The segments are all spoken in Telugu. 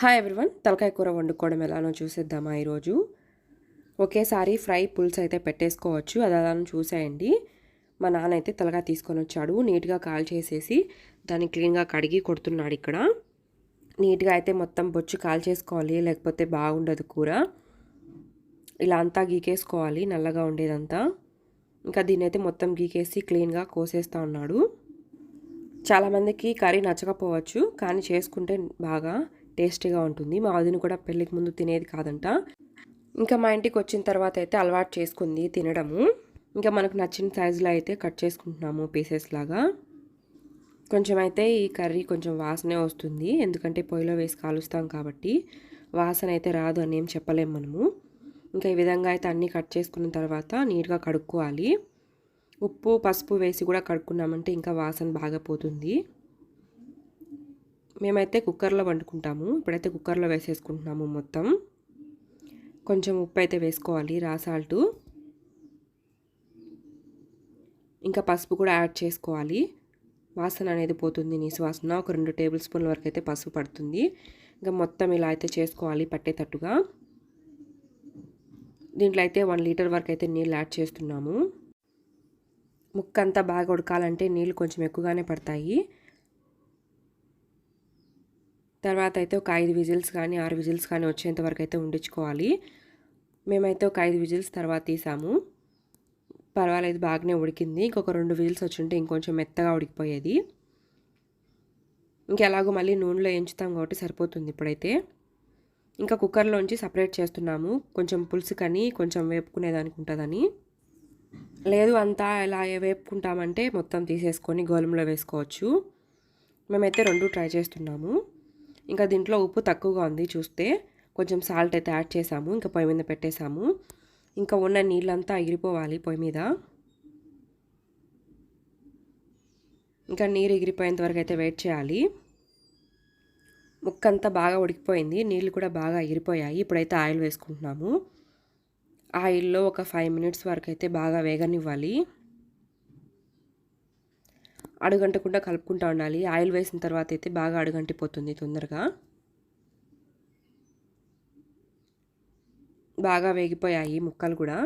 హాయ్ ఎవ్రీవన్ తలకాయ కూర వండుకోవడం ఎలానో చూసేద్దామా ఈరోజు. ఒకేసారి ఫ్రై పులుసు అయితే పెట్టేసుకోవచ్చు. అది అలానో చూసేయండి. మా నాన్న అయితే తలకాయ తీసుకొని వచ్చాడు. నీట్గా కాల్ చేసేసి దాన్ని క్లీన్గా కడిగి కొడుతున్నాడు ఇక్కడ. నీట్గా అయితే మొత్తం బొచ్చు కాల్ చేసుకోవాలి. లేకపోతే బాగుండదు కూర. ఇలా అంతా గీకేసుకోవాలి. నల్లగా ఉండేదంతా. ఇంకా దీన్ని అయితే మొత్తం గీకేసి క్లీన్గా కోసేస్తూ ఉన్నాడు. చాలామందికి కర్రీ నచ్చకపోవచ్చు. కానీ చేసుకుంటే బాగా టేస్టీగా ఉంటుంది. మా వదిన కూడా పెళ్ళికి ముందు తినేది కాదంట. ఇంకా మా ఇంటికి వచ్చిన తర్వాత అయితే అలవాటు చేసుకుంది తినడము. ఇంకా మనకు నచ్చిన సైజులో అయితే కట్ చేసుకుంటున్నాము పీసెస్ లాగా. కొంచెం అయితే ఈ కర్రీ కొంచెం వాసనే వస్తుంది. ఎందుకంటే పొయ్యిలో వేసి కాలుస్తాం కాబట్టి వాసన అయితే రాదు అని ఏం చెప్పలేము మనము. ఇంకా ఈ విధంగా అయితే అన్నీ కట్ చేసుకున్న తర్వాత నీట్గా కడుక్కోవాలి. ఉప్పు పసుపు వేసి కూడా కడుక్కున్నామంటే ఇంకా వాసన బాగా పోతుంది. మేమైతే కుక్కర్లో వండుకుంటాము. ఇప్పుడైతే కుక్కర్లో వేసేసుకుంటున్నాము మొత్తం. కొంచెం ఉప్పు అయితే వేసుకోవాలి రా సాల్టు. ఇంకా పసుపు కూడా యాడ్ చేసుకోవాలి. వాసన అనేది పోతుంది నీసు ఒక రెండు టేబుల్ స్పూన్ల వరకు అయితే పసుపు పడుతుంది. ఇంకా మొత్తం ఇలా అయితే చేసుకోవాలి పట్టేటట్టుగా. దీంట్లో అయితే వన్ లీటర్ వరకు అయితే నీళ్ళు యాడ్ చేస్తున్నాము. ముక్క అంతా బాగా ఉడకాలంటే నీళ్ళు కొంచెం ఎక్కువగానే పడతాయి. తర్వాత అయితే ఒక ఐదు విజిల్స్ కానీ ఆరు విజిల్స్ కానీ వచ్చేంత వరకు అయితే ఉండించుకోవాలి మేమైతే ఒక ఐదు విజిల్స్ తర్వాత తీసాము. పర్వాలేదు బాగానే ఉడికింది. ఇంకొక రెండు విజిల్స్ వచ్చుంటే ఇంకొంచెం మెత్తగా ఉడికిపోయేది. ఇంకెలాగో మళ్ళీ నూనెలో వేయించుతాం కాబట్టి సరిపోతుంది ఇప్పుడైతే. ఇంకా కుక్కర్లోంచి సపరేట్ చేస్తున్నాము. కొంచెం పులుసు కానీ కొంచెం వేపుకునేదానికి ఉంటుందని. లేదు అంతా ఎలా వేపుకుంటామంటే మొత్తం తీసేసుకొని గోధుమలో వేసుకోవచ్చు. మేమైతే రెండు ట్రై చేస్తున్నాము. ఇంకా దీంట్లో ఉప్పు తక్కువగా ఉంది చూస్తే. కొంచెం సాల్ట్ అయితే యాడ్ చేసాము ఇంకా పొయ్యి మీద పెట్టేసాము. ఇంకా ఉన్న నీళ్ళంతా ఎగిరిపోవాలి పొయ్యి మీద. ఇంకా నీరు ఎగిరిపోయేంత వరకు అయితే వెయిట్ చేయాలి. ముక్కంతా బాగా ఉడికిపోయింది నీళ్ళు కూడా బాగా ఎగిరిపోయాయి ఇప్పుడైతే ఆయిల్ వేసుకుంటున్నాము. ఆయిల్లో ఒక ఫైవ్ మినిట్స్ వరకు అయితే బాగా వేగనివ్వాలి. అడుగంటకుండా కలుపుకుంటూ ఉండాలి. ఆయిల్ వేసిన తర్వాత అయితే బాగా అడుగంటిపోతుంది తొందరగా. బాగా వేగిపోయాయి ముక్కలు కూడా.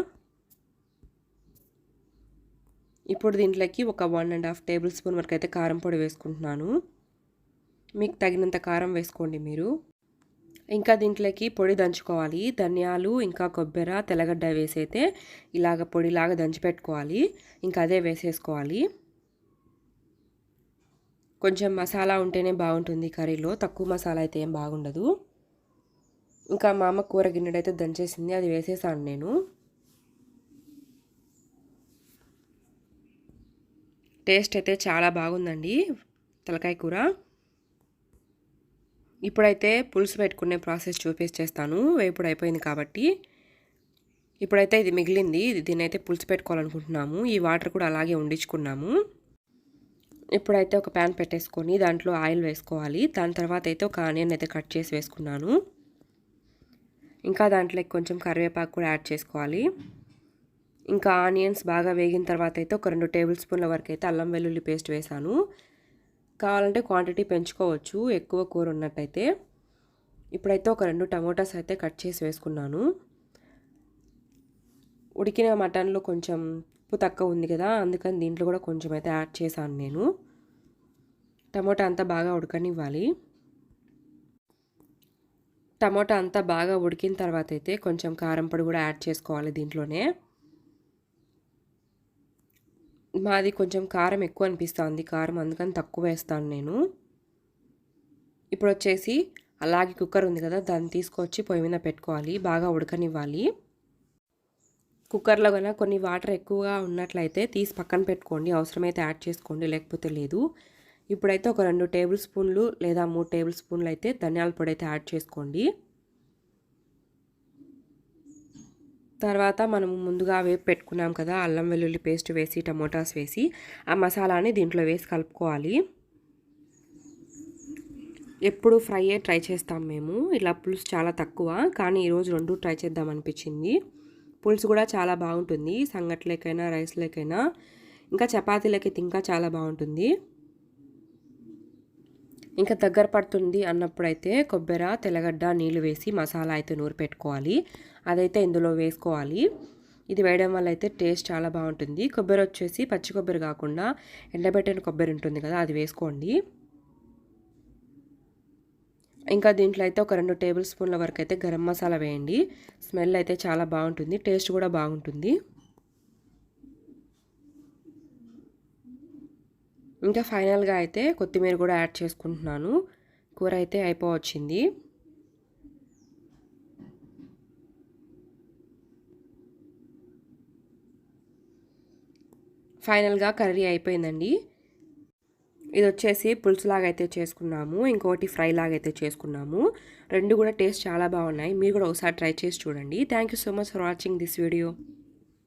ఇప్పుడు దీంట్లోకి ఒక one and half tablespoon వరకు అయితే కారం పొడి వేసుకుంటున్నాను. మీకు తగినంత కారం వేసుకోండి మీరు. ఇంకా దీంట్లోకి పొడి దంచుకోవాలి. ధనియాలు ఇంకా కొబ్బరి తెల్లగడ్డ వేసైతే ఇలాగ పొడిలాగా దంచి పెట్టుకోవాలి ఇంకా అదే వేసేసుకోవాలి. కొంచెం మసాలా ఉంటేనే బాగుంటుంది కర్రీలో. తక్కువ మసాలా అయితే ఏం బాగుండదు. ఇంకా మా అమ్మ కూర గిన్నెడైతే దంచేసింది అది వేసేసాను నేను. టేస్ట్ అయితే చాలా బాగుందండి తలకాయ కూర. ఇప్పుడైతే పులుసు పెట్టుకునే ప్రాసెస్ చూపించేస్తాను వేపుడు అయిపోయింది కాబట్టి. ఇప్పుడైతే ఇది మిగిలింది దీన్ని అయితే పులుసు పెట్టుకోవాలనుకుంటున్నాము. ఈ వాటర్ కూడా అలాగే ఉండించుకున్నాము ఇప్పుడైతే ఒక ప్యాన్ పెట్టేసుకొని దాంట్లో ఆయిల్ వేసుకోవాలి. దాని తర్వాత అయితే ఒక ఆనియన్ అయితే కట్ చేసి వేసుకున్నాను. ఇంకా దాంట్లో కొంచెం కరివేపాకు కూడా యాడ్ చేసుకోవాలి. ఇంకా ఆనియన్స్ బాగా వేగిన తర్వాత అయితే ఒక రెండు టేబుల్ స్పూన్ల వరకు అయితే అల్లం వెల్లుల్లి పేస్ట్ వేసాను. కావాలంటే క్వాంటిటీ పెంచుకోవచ్చు ఎక్కువ కూర ఉన్నట్టయితే. ఇప్పుడైతే ఒక రెండు టమోటాస్ అయితే కట్ చేసి వేసుకున్నాను. ఉడికిన మటన్లో కొంచెం ఉప్పు తక్కువ ఉంది కదా అందుకని దీంట్లో కూడా కొంచెం అయితే యాడ్ చేశాను నేను. టమోటా అంతా బాగా ఉడకనివ్వాలి. టమోటా అంతా బాగా ఉడికిన తర్వాత అయితే కొంచెం కారం పొడి కూడా యాడ్ చేసుకోవాలి దీంట్లోనే. మాది కొంచెం కారం ఎక్కువ అనిపిస్తుంది కారం అందుకని తక్కువ వేస్తాను నేను. ఇప్పుడు వచ్చేసి అలాగే కుక్కర్ ఉంది కదా దాన్ని తీసుకొచ్చి పొయ్యి మీద పెట్టుకోవాలి బాగా ఉడకనివ్వాలి. కుక్కర్లో కన్నా కొన్ని వాటర్ ఎక్కువగా ఉన్నట్లయితే తీసి పక్కన పెట్టుకోండి. అవసరమైతే యాడ్ చేసుకోండి లేకపోతే లేదు. ఇప్పుడైతే ఒక రెండు టేబుల్ స్పూన్లు లేదా మూడు టేబుల్ స్పూన్లు అయితే ధనియాల పొడి అయితే యాడ్ చేసుకోండి. తర్వాత మనము ముందుగా వేపు పెట్టుకున్నాం కదా అల్లం వెల్లుల్లి పేస్ట్ వేసి టమోటాస్ వేసి ఆ మసాలాని దీంట్లో వేసి కలుపుకోవాలి. ఎప్పుడు ఫ్రైయే ట్రై చేస్తాం మేము ఇలా పులుసు చాలా తక్కువ కానీ ఈరోజు రెండు ట్రై చేద్దాం అనిపించింది. పులుసు కూడా చాలా బాగుంటుంది. సంగట్లేకైనా రైస్లేకైనా. ఇంకా చపాతీలకి ఇంకా చాలా బాగుంటుంది. ఇంకా దగ్గర పడుతుంది అన్నప్పుడైతే కొబ్బరి తెల్లగడ్డ నీళ్ళు వేసి మసాలా అయితే నూరు పెట్టుకోవాలి. అదైతే ఇందులో వేసుకోవాలి. ఇది వేయడం వల్ల అయితే టేస్ట్ చాలా బాగుంటుంది. కొబ్బరి వచ్చేసి పచ్చి కొబ్బరి కాకుండా ఎండబెట్టిన కొబ్బరి ఉంటుంది కదా అది వేసుకోండి. ఇంకా దీంట్లో అయితే ఒక రెండు టేబుల్ స్పూన్ల వరకు అయితే గరం మసాలా వేయండి. స్మెల్ అయితే చాలా బాగుంటుంది. టేస్ట్ కూడా బాగుంటుంది. ఇంకా ఫైనల్గా అయితే కొత్తిమీర కూడా యాడ్ చేసుకుంటున్నాను. కూర అయితే అయిపోవచ్చింది. ఫైనల్గా కర్రీ అయిపోయిందండి. ఇది వచ్చేసి పులుసులాగా అయితే చేసుకున్నాము ఇంకొకటి ఫ్రై లాగా అయితే చేసుకున్నాము. రెండు కూడా టేస్ట్ చాలా బాగున్నాయి. మీరు కూడా ఒకసారి ట్రై చేసి చూడండి. Thank you so much for watching this video